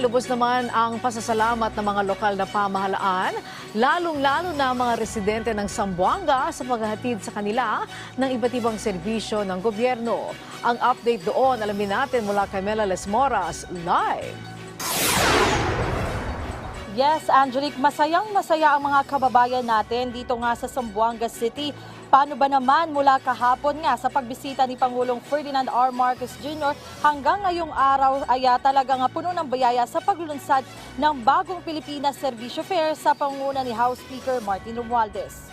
Lubos naman ang pasasalamat ng mga lokal na pamahalaan, lalong-lalo na mga residente ng Sambuanga sa paghahatid sa kanila ng iba't ibang serbisyo ng gobyerno. Ang update doon, alamin natin mula kay Mela Lesmoras, live. Yes, Angelique, masayang masaya ang mga kababayan natin dito nga sa Zamboanga City. Paano ba naman mula kahapon nga sa pagbisita ni Pangulong Ferdinand R. Marcos Jr. hanggang ngayong araw ay ah, talaga nga puno ng bayaya sa paglulunsad ng bagong Pilipinas Servisyo Fair sa panguna ni House Speaker Martin Romualdez.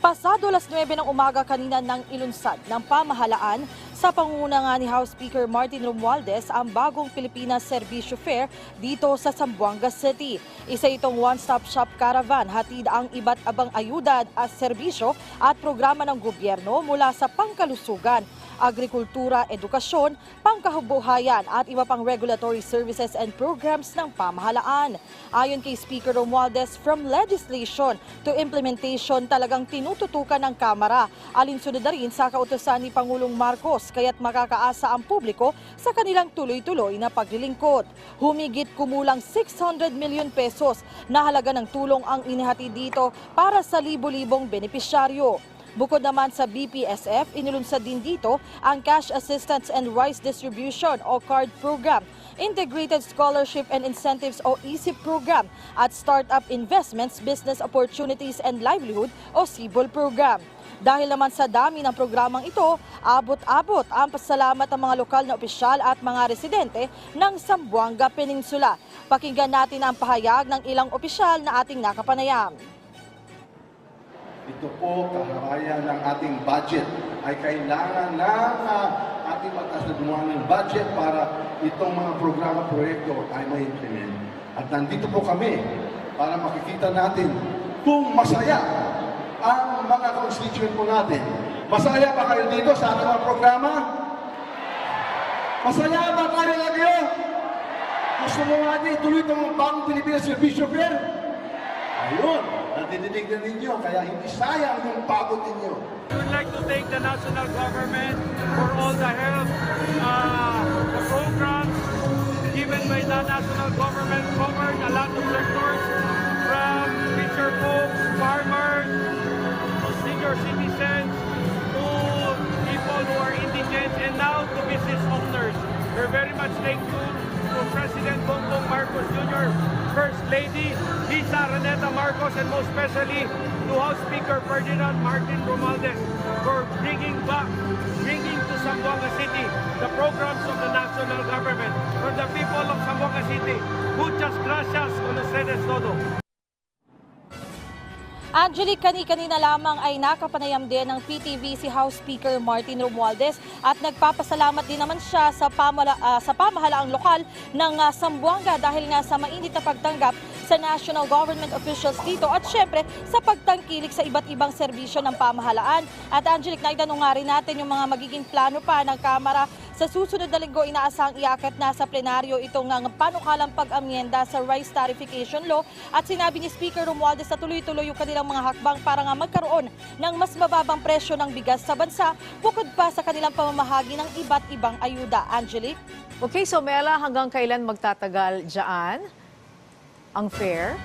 Pasado alas 9 ng umaga kanina nang ilunsad ng pamahalaan sa pangunguna nga ni House Speaker Martin Romualdez ang bagong Pilipinas Servisyo Fair dito sa Zamboanga City. Isa itong one-stop shop caravan, hatid ang iba't abang ayuda at serbisyo at programa ng gobyerno mula sa pangkalusugan, agrikultura, edukasyon, pangkabuhayan at iba pang regulatory services and programs ng pamahalaan. Ayon kay Speaker Romualdez, from legislation to implementation talagang tinututukan ng Kamara. Alinsunod na rin sa kautosan ni Pangulong Marcos kaya't makakaasa ang publiko sa kanilang tuloy-tuloy na paglilingkod. Humigit kumulang 600 million pesos na halaga ng tulong ang inihati dito para sa libo-libong benepisyaryo. Bukod naman sa BPSF, inilunsad din dito ang Cash Assistance and Rice Distribution o CARD Program, Integrated Scholarship and Incentives o ESIP Program at Startup Investments, Business Opportunities and Livelihood o SIBOL Program. Dahil naman sa dami ng programang ito, abot-abot ang pasalamat ng mga lokal na opisyal at mga residente ng Sambuanga Peninsula. Pakinggan natin ang pahayag ng ilang opisyal na ating nakapanayam. Ito po, kaharayan ng ating budget ay kailangan na uh, ating magtaas na gumawa ng budget para itong mga programa, proyekto ay may implement. At nandito po kami para makikita natin kung masaya ang mga constituent po natin. Masaya ba kayo dito sa ating mga programa? Masaya ba kayo lagi? Gusto mo nga din itong bagong Pilipinas Servicio Fair? Ayun, nadidinig na ninyo, kaya hindi sayang yung pagod ninyo. We would like to thank the national government for all the help, uh, the programs given by the national government covered a lot of sectors from fisher folks, farmers, to senior citizens, to people who are indigent, and now to business owners. We're very much thankful to President Bongbong Marcos Jr., First Lady Lisa Reneta Marcos, and most especially to House Speaker Ferdinand Martin Romualdez for bringing back, bringing to Zamboanga City the programs of the national government. For the people of Zamboanga City, muchas gracias ustedes todo. Angelique, kani-kanina lamang ay nakapanayam din ng PTV si House Speaker Martin Romualdez at nagpapasalamat din naman siya sa, pamala, ah, sa pamahalaang lokal ng ah, Sambuanga dahil nga sa mainit na pagtanggap sa national government officials dito at syempre sa pagtangkilik sa iba't ibang serbisyo ng pamahalaan. At Angelique, naitanong nga rin natin yung mga magiging plano pa ng Kamara sa susunod na linggo, inaasang iaakit na sa plenaryo itong ang panukalang pag-amyenda sa rice tarification law at sinabi ni Speaker Romualdez na tuloy-tuloy yung kanilang mga hakbang para nga magkaroon ng mas mababang presyo ng bigas sa bansa bukod pa sa kanilang pamamahagi ng iba't ibang ayuda. Angelique? Okay, so Mela, hanggang kailan magtatagal dyan ang fair?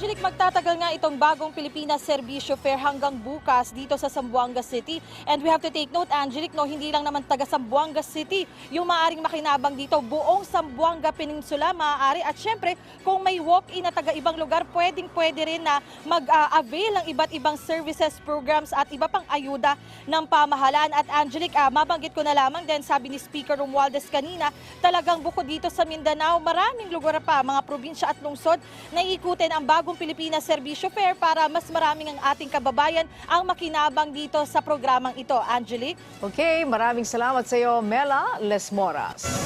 Angelique, magtatagal nga itong bagong Pilipinas Servisyo Fair hanggang bukas dito sa Zamboanga City. And we have to take note, Angelique, no, hindi lang naman taga Zamboanga City yung maaring makinabang dito. Buong Zamboanga Peninsula maaari. At syempre, kung may walk-in na taga ibang lugar, pwedeng pwede rin na mag-avail ng iba't ibang services, programs at iba pang ayuda ng pamahalaan. At Angelique, ah, mabanggit ko na lamang din, sabi ni Speaker Romualdez kanina, talagang bukod dito sa Mindanao, maraming lugar pa, mga probinsya at lungsod na iikutin ang bagong Pilipinas Servisyo Fair para mas maraming ang ating kababayan ang makinabang dito sa programang ito. Angelique? Okay, maraming salamat sa iyo, Mela Lesmoras.